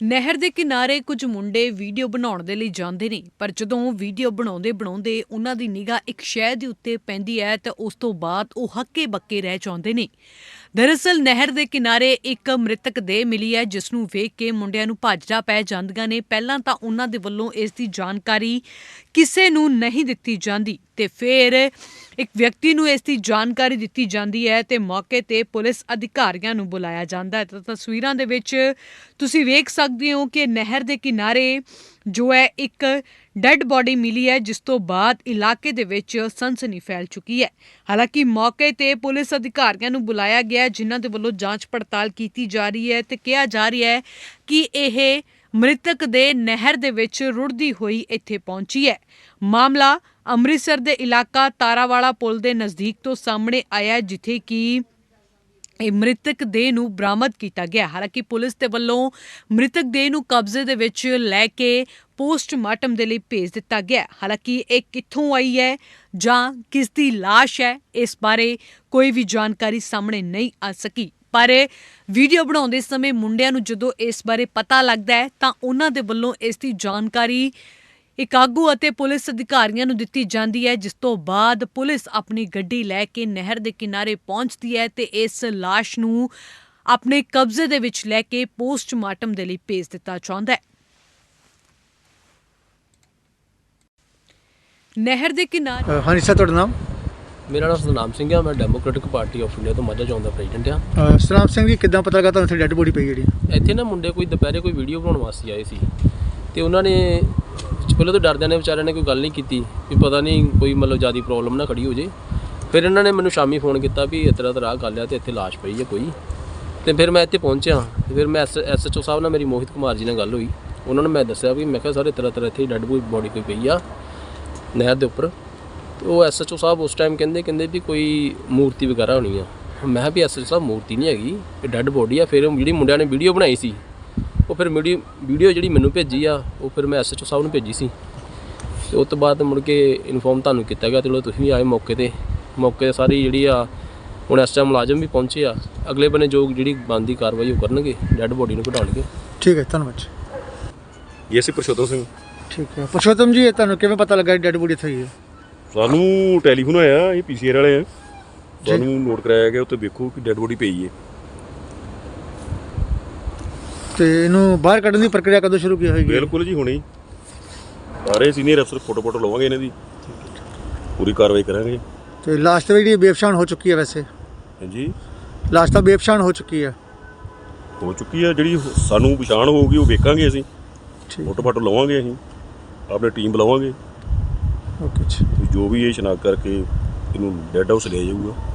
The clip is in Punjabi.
ਨਹਿਰ ਦੇ ਕਿਨਾਰੇ ਕੁਝ ਮੁੰਡੇ ਵੀਡੀਓ ਬਣਾਉਣ ਦੇ ਲਈ ਜਾਂਦੇ ਨੇ, ਪਰ ਜਦੋਂ ਵੀਡੀਓ ਬਣਾਉਂਦੇ ਬਣਾਉਂਦੇ ਉਹਨਾਂ ਦੀ ਨਿਗਾਹ ਇੱਕ ਸ਼ੈ ਦੇ ਉੱਤੇ ਪੈਂਦੀ ਹੈ ਤਾਂ ਉਸ ਤੋਂ ਬਾਅਦ ਉਹ ਹੱਕੇ ਬੱਕੇ ਰਹਿ ਜਾਂਦੇ ਨੇ। ਦਰਅਸਲ ਨਹਿਰ ਦੇ ਕਿਨਾਰੇ ਇੱਕ ਮ੍ਰਿਤਕ ਦੇ ਮਿਲੀ ਹੈ, ਜਿਸ ਨੂੰ ਵੇਖ ਕੇ ਮੁੰਡਿਆਂ ਨੂੰ ਭਾਜੜਾ ਪੈ ਜਾਂਦੀਆਂ ਨੇ। ਪਹਿਲਾਂ ਤਾਂ ਉਹਨਾਂ ਦੇ ਵੱਲੋਂ ਇਸ ਦੀ ਜਾਣਕਾਰੀ ਕਿਸੇ ਨੂੰ ਨਹੀਂ ਦਿੱਤੀ ਜਾਂਦੀ ਤੇ ਫਿਰ ਇੱਕ ਵਿਅਕਤੀ ਨੂੰ ਇਸ ਦੀ ਜਾਣਕਾਰੀ ਦਿੱਤੀ ਜਾਂਦੀ ਹੈ ਤੇ ਮੌਕੇ ਤੇ ਪੁਲਿਸ ਅਧਿਕਾਰੀਆਂ ਨੂੰ ਬੁਲਾਇਆ ਜਾਂਦਾ ਹੈ। ਤਾਂ ਤਸਵੀਰਾਂ ਦੇ ਵਿੱਚ ਤੁਸੀਂ ਵੇਖ ਸਕਦੇ ਹੋ ਕਿ ਨਹਿਰ ਦੇ ਕਿਨਾਰੇ ਜੋ ਹੈ ਇੱਕ ਡੈੱਡ ਬਾਡੀ ਮਿਲੀ ਹੈ, ਜਿਸ ਤੋਂ ਬਾਅਦ ਇਲਾਕੇ ਦੇ ਵਿੱਚ ਸਨਸਨੀ ਫੈਲ ਚੁੱਕੀ ਹੈ। ਹਾਲਾਂਕਿ ਮੌਕੇ ਤੇ ਪੁਲਿਸ ਅਧਿਕਾਰੀਆਂ ਨੂੰ ਬੁਲਾਇਆ ਗਿਆ, ਜਿਨ੍ਹਾਂ ਦੇ ਵੱਲੋਂ ਜਾਂਚ ਪੜਤਾਲ ਕੀਤੀ ਜਾ ਰਹੀ ਹੈ ਤੇ ਕਿਹਾ ਜਾ ਰਿਹਾ ਹੈ ਕਿ ਇਹ ਮ੍ਰਿਤਕ ਦੇ ਨਹਿਰ ਦੇ ਵਿੱਚ ਰੁੜਦੀ ਹੋਈ ਇੱਥੇ ਪਹੁੰਚੀ ਹੈ। ਮਾਮਲਾ ਅੰਮ੍ਰਿਤਸਰ ਦੇ ਇਲਾਕਾ ਤਾਰਾਵਾਲਾ ਪੁਲ ਦੇ ਨਜ਼ਦੀਕ ਤੋਂ ਸਾਹਮਣੇ ਆਇਆ ਜਿੱਥੇ ਕਿ ਇਹ ਮ੍ਰਿਤਕ ਦੇਹ ਨੂੰ ਬਰਾਮਦ ਕੀਤਾ ਗਿਆ। ਹਾਲਾਂਕਿ ਪੁਲਿਸ ਦੇ ਵੱਲੋਂ ਮ੍ਰਿਤਕ ਦੇਹ ਨੂੰ ਕਬਜ਼ੇ ਦੇ ਵਿੱਚ ਲੈ ਕੇ ਪੋਸਟਮਾਰਟਮ ਦੇ ਲਈ ਭੇਜ ਦਿੱਤਾ ਗਿਆ। ਹਾਲਾਂਕਿ ਇਹ ਕਿੱਥੋਂ ਆਈ ਹੈ ਜਾਂ ਕਿਸ ਦੀ ਲਾਸ਼ ਹੈ, ਇਸ ਬਾਰੇ ਕੋਈ ਵੀ ਜਾਣਕਾਰੀ ਸਾਹਮਣੇ ਨਹੀਂ ਆ ਸਕੀ। ਪਰ ਵੀਡੀਓ ਬਣਾਉਂਦੇ ਸਮੇਂ ਮੁੰਡਿਆਂ ਨੂੰ ਜਦੋਂ ਇਸ ਬਾਰੇ ਪਤਾ ਲੱਗਦਾ ਹੈ ਤਾਂ ਉਹਨਾਂ ਦੇ ਵੱਲੋਂ ਇਸ ਦੀ ਜਾਣਕਾਰੀ ਇੱਕ ਆਗੂ ਅਤੇ ਪੁਲਿਸ ਅਧਿਕਾਰੀਆਂ ਨੂੰ ਦਿੱਤੀ ਜਾਂਦੀ ਹੈ ਜਿਸ ਤੋਂ ਬਾਅਦ ਪੁਲਿਸ ਆਪਣੀ ਗੱਡੀ ਲੈ ਕੇ ਨਹਿਰ ਦੇ ਕਿਨਾਰੇ ਪਹੁੰਚਦੀ ਹੈ ਤੇ ਇਸ ਲਾਸ਼ ਨੂੰ ਆਪਣੇ ਕਬਜ਼ੇ ਦੇ ਵਿੱਚ ਲੈ ਕੇ ਪੋਸਟਮਾਰਟਮ ਦੇ ਲਈ ਭੇਜ ਦਿੱਤਾ ਜਾਂਦਾ ਹੈ। ਨਹਿਰ ਦੇ ਕਿਨਾਰੇ ਅ, ਹਾਂਜੀ ਸਰ ਤੁਹਾਡਾ ਨਾਮ? ਮੇਰਾ ਨਾਮ ਸਤਨਾਮ ਸਿੰਘ ਆ ਮੈਂ ਡੈਮੋਕ੍ਰੈਟਿਕ ਪਾਰਟੀ ਆਫ ਇੰਡੀਆ ਤੋਂ ਮਾਝਾ ਦਾ ਪ੍ਰੈਜ਼ੀਡੈਂਟ ਆ। ਅ, ਸਤਨਾਮ ਸਿੰਘ ਜੀ ਕਿੱਦਾਂ ਪਤਾ ਲੱਗਾ ਤੁਹਾਨੂੰ ਇੱਥੇ ਡੈੱਡ ਬੋਡੀ ਪਈ ਜਿਹੜੀ? ਇੱਥੇ ਨਾ ਮੁੰਡੇ ਕੋਈ ਦੁਪਹਿਰੇ ਕੋਈ ਵੀਡੀਓ ਬਣਾਉਣ ਵਾਸਤੇ ਆਏ ਸੀ ਤੇ ਉਹਨਾਂ ਨੇ ਪਹਿਲਾਂ ਤਾਂ ਡਰਦਿਆਂ ਨੇ ਵਿਚਾਰਿਆਂ ਨੇ ਕੋਈ ਗੱਲ ਨਹੀਂ ਕੀਤੀ ਵੀ ਪਤਾ ਨਹੀਂ ਕੋਈ ਮਤਲਬ ਜਿਆਦੀ ਪ੍ਰੋਬਲਮ ਨਾ ਖੜੀ ਹੋ ਜੇ। ਫਿਰ ਇਹਨਾਂ ਨੇ ਮੈਨੂੰ ਸ਼ਾਮੀ ਫੋਨ ਕੀਤਾ ਵੀ ਇਸ ਤਰ੍ਹਾਂ ਤਰ੍ਹਾਂ ਗੱਲ ਆ ਤੇ ਇੱਥੇ ਲਾਸ਼ ਪਈ ਹੈ ਕੋਈ। ਤੇ ਫਿਰ ਮੈਂ ਇੱਥੇ ਪਹੁੰਚਿਆ। ਤੇ ਫਿਰ ਮੈਂ ਐਸਐਚਓ ਸਾਹਿਬ ਨਾਲ ਮੇਰੀ ਮੋਹਿਤ ਕੁਮਾਰ ਜੀ ਨਾਲ ਗੱਲ ਹੋਈ। ਉਹਨਾਂ ਨੂੰ ਮੈਂ ਦੱਸਿਆ ਵੀ ਮੈਂ ਕਿਹਾ ਸਰ ਇਸ ਤਰ੍ਹਾਂ ਇੱਥੇ ਡੈਡ ਬੋਡੀ ਕੋਈ ਪਈ ਆ ਨਹਿਰ ਦੇ ਉੱਪਰ। ਤੇ ਉਹ ਐਸਐਚਓ ਸਾਹਿਬ ਉਸ ਟਾਈਮ ਕਹਿੰਦੇ ਕਹਿੰਦੇ ਵੀ ਕੋਈ ਮੂਰਤੀ ਵਗੈਰਾ ਹੋਣੀ ਆ। ਮੈਂ ਕਿਹਾ ਵੀ ਐਸਐਚਓ ਸਾਹਿਬ ਮੂਰਤੀ ਨਹੀਂ ਹੈਗੀ, ਇਹ ਡੈੱਡ ਬੋਡੀ ਆ। ਫਿਰ ਜਿਹੜੀ ਮੁੰਡਿਆਂ ਨੇ ਵੀਡੀਓ ਬਣਾਈ ਸੀ ਉਹ ਫਿਰ ਵੀਡੀਓ ਵੀਡੀਓ ਜਿਹੜੀ ਮੈਨੂੰ ਭੇਜੀ ਆ ਉਹ ਫਿਰ ਮੈਂ ਐਸਐਚਓ ਸਾਹਿਬ ਨੂੰ ਭੇਜੀ ਸੀ। ਤੇ ਉਸ ਤੋਂ ਬਾਅਦ ਮੁੜ ਕੇ ਇਨਫੋਰਮ ਤੁਹਾਨੂੰ ਕੀਤਾ ਗਿਆ ਚਲੋ ਤੁਸੀਂ ਵੀ ਆਏ ਮੌਕੇ ਤੇ। ਮੌਕੇ ਤੇ ਸਾਰੀ ਜਿਹੜੀ ਆ ਹੁਣ ਇਸ ਟਾਈਮ ਮੁਲਾਜ਼ਮ ਵੀ ਪਹੁੰਚੇ ਆ। ਅਗਲੇ ਬੰਨੇ ਜੋ ਜਿਹੜੀ ਬਣਦੀ ਕਾਰਵਾਈ ਉਹ ਕਰਨਗੇ ਡੈੱਡ ਬੋਡੀ ਨੂੰ ਕਢਾਉਣਗੇ ਠੀਕ ਹੈ ਧੰਨਵਾਦ ਜੀ। ਇਹ ਸੀ ਪ੍ਰਸ਼ੋਤਮ ਸਿੰਘ। ਠੀਕ ਹੈ। ਪੁਰਸ਼ੋਤਮ ਜੀ ਇਹ ਤੁਹਾਨੂੰ ਕਿਵੇਂ ਪਤਾ ਲੱਗਾ ਡੈੱਡ ਬੋਡੀ ਇੱਥੇ ਹੈ ਸਾਨੂੰ ਟੈਲੀਫੋਨ ਆਇਆ ਇਹ ਪੀਸੀਆਰ ਵਾਲੇ ਆ। ਸਾਨੂੰ ਨੋਟ ਕਰਾਇਆ ਗਿਆ ਉੱਤੇ ਵੇਖੋ ਕਿ ਡੈੱਡ ਬੋਡੀ ਪਈ ਹੈ। ਤੇ ਇਹਨੂੰ ਬਾਹਰ ਕੱਢਣ ਦੀ ਪ੍ਰਕਿਰਿਆ ਕਦੋਂ ਸ਼ੁਰੂ ਕੀ ਹੋਏਗੀ? ਬਿਲਕੁਲ ਜੀ ਹੁਣੇ। ਹੀ ਸਾਰੇ ਸੀਨੀਅਰ ਅਫਸਰ ਫੋਟੋ ਫੋਟੋ ਲਵਾਂਗੇ ਇਹਨਾਂ ਦੀ। ਪੂਰੀ ਕਾਰਵਾਈ ਕਰਾਂਗੇ। ਤੇ ਲਾਸਟ ਜਿਹੜੀ ਬੇਪਛਾਣ ਹੋ ਚੁੱਕੀ ਹੈ ਵੈਸੇ। ਹਾਂਜੀ। ਲਾਸਟ ਤਾਂ ਬੇਪਛਾਣ ਹੋ ਚੁੱਕੀ ਹੈ। ਹੋ ਚੁੱਕੀ ਆ ਜਿਹੜੀ ਸਾਨੂੰ ਪਛਾਣ ਹੋਊਗੀ ਉਹ ਵੇਖਾਂਗੇ ਅਸੀਂ। ਫੋਟੋ ਫੋਟੋ ਲਵਾਂਗੇ ਅਸੀਂ। ਆਪਣੀ ਟੀਮ ਬੁਲਾਵਾਂਗੇ। ਓਕੇ ਜੀ। ਜੋ ਵੀ ਇਹ ਸ਼ਨਾਖਤ ਕਰਕੇ ਇਹਨੂੰ ਡੈੱਡ ਹਾਊਸ ਲਿਆ ਜਾਊਗਾ।